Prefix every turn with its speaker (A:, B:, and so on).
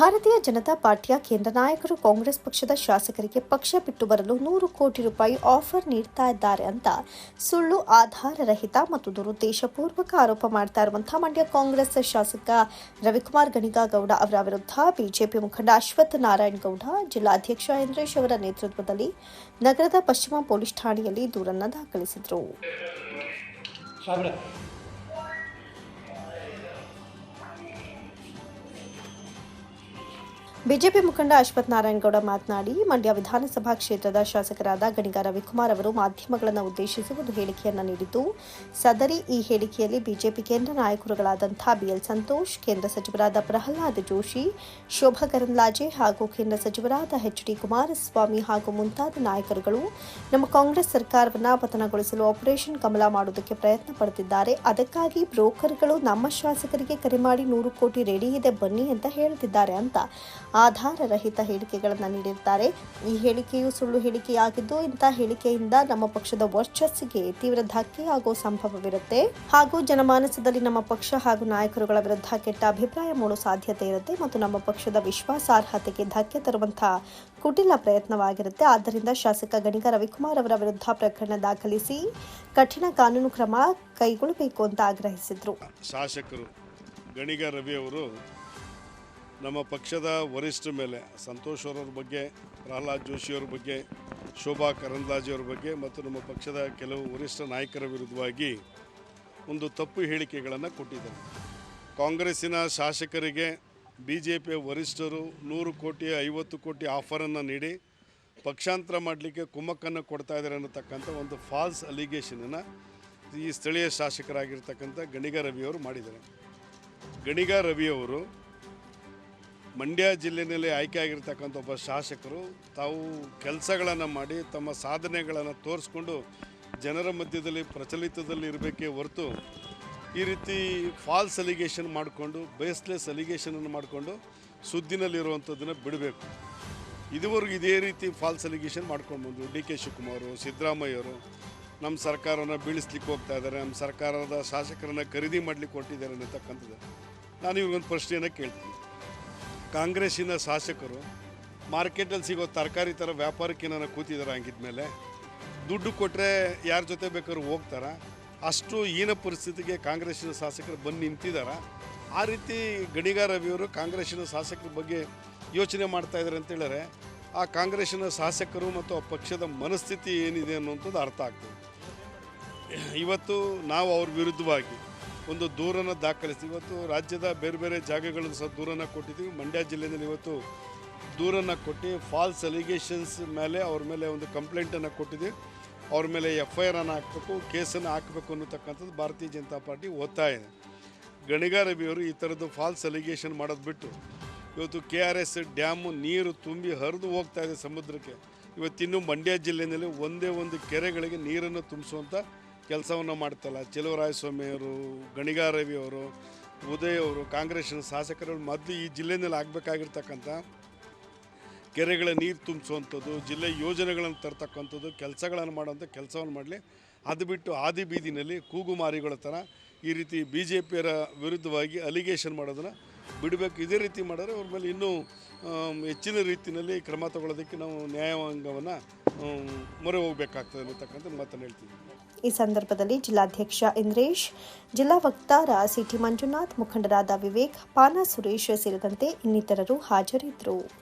A: ಭಾರತೀಯ ಜನತಾ ಪಾರ್ಟಿಯ ಕೇಂದ್ರ ನಾಯಕರು ಕಾಂಗ್ರೆಸ್ ಪಕ್ಷದ ಶಾಸಕರಿಗೆ ಪಕ್ಷ ಬಿಟ್ಟು ಬರಲು ನೂರು ಕೋಟಿ ರೂಪಾಯಿ ಆಫರ್ ನೀಡ್ತಾ ಇದ್ದಾರೆ ಅಂತ ಸುಳ್ಳು ಆಧಾರರಹಿತ ಮತ್ತು ದುರುದ್ದೇಶಪೂರ್ವಕ ಆರೋಪ ಮಾಡ್ತಾ ಇರುವಂತಹ ಮಂಡ್ಯ ಕಾಂಗ್ರೆಸ್ ಶಾಸಕ ರವಿಕುಮಾರ್ ಗಣಿಗಾಗೌಡ ಅವರ ವಿರುದ್ಧ ಬಿಜೆಪಿ ಮುಖಂಡ ಅಶ್ವಥ್ ನಾರಾಯಣ್ ಗೌಡ, ಜಿಲ್ಲಾಧ್ಯಕ್ಷ ಇಂದ್ರೇಶ್ ಅವರ ನೇತೃತ್ವದಲ್ಲಿ ನಗರದ ಪಶ್ಚಿಮ ಪೊಲೀಸ್ ಠಾಣೆಯಲ್ಲಿ ದೂರನ್ನು ದಾಖಲಿಸಿದರು. ಬಿಜೆಪಿ ಮುಖಂಡ ಅಶ್ವಥ್ ನಾರಾಯಣಗೌಡ ಮಾತನಾಡಿ, ಮಂಡ್ಯ ವಿಧಾನಸಭಾ ಕ್ಷೇತ್ರದ ಶಾಸಕರಾದ ಗಣಿಗ ರವಿಕುಮಾರ್ ಅವರು ಮಾಧ್ಯಮಗಳನ್ನು ಉದ್ದೇಶಿಸಿ ಒಂದು ಹೇಳಿಕೆಯನ್ನು ನೀಡಿದ್ದು, ಸದರಿ ಈ ಹೇಳಿಕೆಯಲ್ಲಿ ಬಿಜೆಪಿ ಕೇಂದ್ರ ನಾಯಕರುಗಳಾದಂಥ ಬಿಎಲ್ ಸಂತೋಷ್, ಕೇಂದ್ರ ಸಚಿವರಾದ ಪ್ರಹ್ಲಾದ್ ಜೋಶಿ, ಶೋಭಾ ಕರಂದ್ಲಾಜೆ ಹಾಗೂ ಕೇಂದ್ರ ಸಚಿವರಾದ ಎಚ್ ಡಿ ಕುಮಾರಸ್ವಾಮಿ ಹಾಗೂ ಮುಂತಾದ ನಾಯಕರುಗಳು ನಮ್ಮ ಕಾಂಗ್ರೆಸ್ ಸರ್ಕಾರವನ್ನು ಪತನಗೊಳಿಸಲು ಆಪರೇಷನ್ ಕಮಲ ಮಾಡುವುದಕ್ಕೆ ಪ್ರಯತ್ನ ಪಡುತ್ತಿದ್ದಾರೆ. ಅದಕ್ಕಾಗಿ ಬ್ರೋಕರ್ಗಳು ನಮ್ಮ ಶಾಸಕರಿಗೆ ಕರೆ ಮಾಡಿ ನೂರು ಕೋಟಿ ರೆಡಿ ಇದೆ, ಬನ್ನಿ ಅಂತ ಹೇಳ್ತಿದ್ದಾರೆ ಅಂತ ಆಧಾರರಹಿತ ಹೇಳಿಕೆಗಳನ್ನು ನೀಡಿದ್ದಾರೆ ಈ ಹೇಳಿಕೆಯು ಸುಳ್ಳು ಹೇಳಿಕೆಯಾಗಿದ್ದು ಇಂತಹ ಹೇಳಿಕೆಯಿಂದ ನಮ್ಮ ಪಕ್ಷದ ವರ್ಚಸ್ಸಿಗೆ ತೀವ್ರ ಧಕ್ಕೆಯಾಗುವ ಸಂಭವವಿರುತ್ತೆ. ಹಾಗೂ ಜನಮಾನಸದಲ್ಲಿ ನಮ್ಮ ಪಕ್ಷ ಹಾಗೂ ನಾಯಕರುಗಳ ವಿರುದ್ಧ ಕೆಟ್ಟ ಅಭಿಪ್ರಾಯ ಮೂಡುವ ಸಾಧ್ಯತೆ ಇರುತ್ತೆ ಮತ್ತು ನಮ್ಮ ಪಕ್ಷದ ವಿಶ್ವಾಸಾರ್ಹತೆಗೆ ಧಕ್ಕೆ ತರುವಂತಹ ಕುಟಿಲ ಪ್ರಯತ್ನವಾಗಿರುತ್ತೆ. ಆದ್ದರಿಂದ ಶಾಸಕ ಗಣಿಗ ರವಿಕುಮಾರ್ ಅವರ ವಿರುದ್ಧ ಪ್ರಕರಣ ದಾಖಲಿಸಿ ಕಠಿಣ ಕಾನೂನು ಕ್ರಮ ಕೈಗೊಳ್ಳಬೇಕು ಅಂತ ಆಗ್ರಹಿಸಿದರು.
B: ಶಾಸಕರು ಗಣಿಗ ರವಿ ಅವರು ನಮ್ಮ ಪಕ್ಷದ ವರಿಷ್ಠರ ಮೇಲೆ ಸಂತೋಷ್ ಅವರವ್ರ ಬಗ್ಗೆ, ಪ್ರಹ್ಲಾದ್ ಜೋಶಿಯವ್ರ ಬಗ್ಗೆ, ಶೋಭಾ ಕರಂದ್ಲಾಜೆಯವ್ರ ಬಗ್ಗೆ ಮತ್ತು ನಮ್ಮ ಪಕ್ಷದ ಕೆಲವು ವರಿಷ್ಠ ನಾಯಕರ ವಿರುದ್ಧವಾಗಿ ಒಂದು ತಪ್ಪು ಹೇಳಿಕೆಗಳನ್ನು ಕೊಟ್ಟಿದ್ದಾರೆ. ಕಾಂಗ್ರೆಸ್ಸಿನ ಶಾಸಕರಿಗೆ ಬಿ ಜೆ ಪಿಯ ವರಿಷ್ಠರು ನೂರು ಕೋಟಿ, ಐವತ್ತು ಕೋಟಿ ಆಫರನ್ನು ನೀಡಿ ಪಕ್ಷಾಂತರ ಮಾಡಲಿಕ್ಕೆ ಕುಮ್ಮಕ್ಕನ್ನು ಕೊಡ್ತಾ ಇದ್ದಾರೆ ಅನ್ನತಕ್ಕಂಥ ಒಂದು ಫಾಲ್ಸ್ ಅಲಿಗೇಷನನ್ನು ಈ ಸ್ಥಳೀಯ ಶಾಸಕರಾಗಿರ್ತಕ್ಕಂಥ ಗಣಿಗ ರವಿಯವರು ಮಾಡಿದ್ದಾರೆ. ಗಣಿಗ ರವಿಯವರು ಮಂಡ್ಯ ಜಿಲ್ಲೆಯಲ್ಲಿ ಆಯ್ಕೆ ಆಗಿರ್ತಕ್ಕಂಥ ಒಬ್ಬ ಶಾಸಕರು ತಾವು ಕೆಲಸಗಳನ್ನು ಮಾಡಿ ತಮ್ಮ ಸಾಧನೆಗಳನ್ನು ತೋರಿಸ್ಕೊಂಡು ಜನರ ಮಧ್ಯದಲ್ಲಿ ಪ್ರಚಲಿತದಲ್ಲಿ ಇರಬೇಕೇ ಹೊರತು ಈ ರೀತಿ ಫಾಲ್ಸ್ ಅಲಿಗೇಷನ್ ಮಾಡಿಕೊಂಡು ಬೇಸ್ಲೆಸ್ ಅಲಿಗೇಷನನ್ನು ಮಾಡಿಕೊಂಡು ಸುದ್ದಿನಲ್ಲಿರುವಂಥದ್ದನ್ನು ಬಿಡಬೇಕು. ಇದುವರೆಗೂ ಇದೇ ರೀತಿ ಫಾಲ್ಸ್ ಅಲಿಗೇಷನ್ ಮಾಡ್ಕೊಂಡು ಬಂದು ಡಿ ಕೆ ಶಿವಕುಮಾರು ಸಿದ್ದರಾಮಯ್ಯವರು ನಮ್ಮ ಸರ್ಕಾರವನ್ನು ಬೀಳಿಸ್ಲಿಕ್ಕೆ ಹೋಗ್ತಾ ಇದ್ದಾರೆ, ನಮ್ಮ ಸರ್ಕಾರದ ಶಾಸಕರನ್ನು ಖರೀದಿ ಮಾಡಲಿಕ್ಕೆ ಹೊರಟಿದ್ದಾರೆ ಅನ್ನತಕ್ಕಂಥದ್ದು. ನಾನು ಇವ್ರಿಗೊಂದು ಪ್ರಶ್ನೆಯನ್ನು ಕೇಳ್ತೀನಿ. ಕಾಂಗ್ರೆಸ್ಸಿನ ಶಾಸಕರು ಮಾರ್ಕೆಟಲ್ಲಿ ಸಿಗೋ ತರಕಾರಿ ಥರ ವ್ಯಾಪಾರಕ್ಕೆ ನಾನು ಕೂತಿದ್ದಾರೆ ಹಂಗಿದ್ಮೇಲೆ, ದುಡ್ಡು ಕೊಟ್ಟರೆ ಯಾರ ಜೊತೆ ಬೇಕಾದ್ರೂ ಹೋಗ್ತಾರ. ಅಷ್ಟು ಈನ ಪರಿಸ್ಥಿತಿಗೆ ಕಾಂಗ್ರೆಸ್ಸಿನ ಶಾಸಕರು ಬಂದು ನಿಂತಿದ್ದಾರೆ ಆ ರೀತಿ ಗಣಿಗಾರ ರವಿಯವರು ಕಾಂಗ್ರೆಸ್ಸಿನ ಶಾಸಕರ ಬಗ್ಗೆ ಯೋಚನೆ ಮಾಡ್ತಾ ಇದ್ದಾರೆ ಅಂತೇಳಿದ್ರೆ ಆ ಕಾಂಗ್ರೆಸ್ಸಿನ ಶಾಸಕರು ಮತ್ತು ಆ ಪಕ್ಷದ ಮನಸ್ಥಿತಿ ಏನಿದೆ ಅನ್ನುವಂಥದ್ದು ಅರ್ಥ ಆಗ್ತದೆ. ಇವತ್ತು ನಾವು ಅವ್ರ ವಿರುದ್ಧವಾಗಿ ಒಂದು ದೂರನ್ನು ದಾಖಲಿಸಿ. ಇವತ್ತು ರಾಜ್ಯದ ಬೇರೆ ಬೇರೆ ಜಾಗಗಳನ್ನು ಸಹ ದೂರನ್ನು ಕೊಟ್ಟಿದ್ದೀವಿ. ಮಂಡ್ಯ ಜಿಲ್ಲೆಯಲ್ಲಿ ಇವತ್ತು ದೂರನ್ನು ಕೊಟ್ಟು ಫಾಲ್ಸ್ ಅಲಿಗೇಷನ್ಸ್ ಮೇಲೆ ಅವ್ರ ಮೇಲೆ ಒಂದು ಕಂಪ್ಲೇಂಟನ್ನು ಕೊಟ್ಟಿದ್ದೀವಿ. ಅವ್ರ ಮೇಲೆ ಎಫ್ ಐ ಆರನ್ನು ಹಾಕಬೇಕು ಕೇಸನ್ನು ಹಾಕಬೇಕು ಅನ್ನತಕ್ಕಂಥದ್ದು ಭಾರತೀಯ ಜನತಾ ಪಾರ್ಟಿ ಒತ್ತಾಯ. ಇದೆ ಈ ಥರದ್ದು ಫಾಲ್ಸ್ ಅಲಿಗೇಷನ್ ಮಾಡೋದು ಬಿಟ್ಟು ಇವತ್ತು ಕೆ ಆರ್ ಎಸ್ ಡ್ಯಾಮು ನೀರು ತುಂಬಿ ಹರಿದು ಹೋಗ್ತಾ ಇದೆ ಸಮುದ್ರಕ್ಕೆ. ಇವತ್ತಿನ್ನೂ ಮಂಡ್ಯ ಜಿಲ್ಲೆಯಲ್ಲಿ ಒಂದೇ ಒಂದು ಕೆರೆಗಳಿಗೆ ನೀರನ್ನು ತುಂಬಿಸುವಂಥ ಕೆಲಸವನ್ನು ಮಾಡ್ತಲ್ಲ. ಚೆಲುವರಾಯಸ್ವಾಮಿಯವರು ಗಣಿಗಾರವಿ ರವಿಯವರು ಉದಯ್ ಅವರು, ಕಾಂಗ್ರೆಸ್ನ ಶಾಸಕರು ಮೊದಲು ಈ ಜಿಲ್ಲೆಯಲ್ಲಿ ಆಗಬೇಕಾಗಿರ್ತಕ್ಕಂಥ ಕೆರೆಗಳ ನೀರು ತುಂಬಿಸುವಂಥದ್ದು, ಜಿಲ್ಲೆ ಯೋಜನೆಗಳನ್ನು ತರ್ತಕ್ಕಂಥದ್ದು, ಕೆಲಸಗಳನ್ನು ಮಾಡುವಂಥ ಕೆಲಸವನ್ನು ಮಾಡಲಿ. ಅದು ಬಿಟ್ಟು ಆದಿ ಬೀದಿನಲ್ಲಿ ಕೂಗು ಮಾರಿಗಳ ಥರ ಈ ರೀತಿ ಬಿ ಜೆ ಪಿಯರ ವಿರುದ್ಧವಾಗಿ ಅಲಿಗೇಷನ್ ಮಾಡೋದನ್ನು ಬಿಡಬೇಕು. ಇದೇ ರೀತಿ ಮಾಡಿದ್ರೆ ಅವ್ರ ಮೇಲೆ ಇನ್ನೂ ಹೆಚ್ಚಿನ ರೀತಿಯಲ್ಲಿ ಕ್ರಮ ತಗೊಳ್ಳೋದಕ್ಕೆ ನಾವು ನ್ಯಾಯಾಂಗವನ್ನು ಮೊರೆ ಹೋಗಬೇಕಾಗ್ತದೆ ಅನ್ನತಕ್ಕಂಥ ಮಾತನ್ನು ಹೇಳ್ತೀವಿ
A: ಈ ಸಂದರ್ಭದಲ್ಲಿ ಜಿಲ್ಲಾಧ್ಯಕ್ಷ ಇಂದ್ರೇಶ್, ಜಿಲ್ಲಾ ವಕ್ತಾರ ಸಿಟಿ ಮಂಜುನಾಥ್, ಮುಖಂಡರಾದ ವಿವೇಕ್, ಪಾನ ಸುರೇಶ್ ಸೇರಿದಂತೆ ಇನ್ನಿತರರು ಹಾಜರಿದ್ದರು.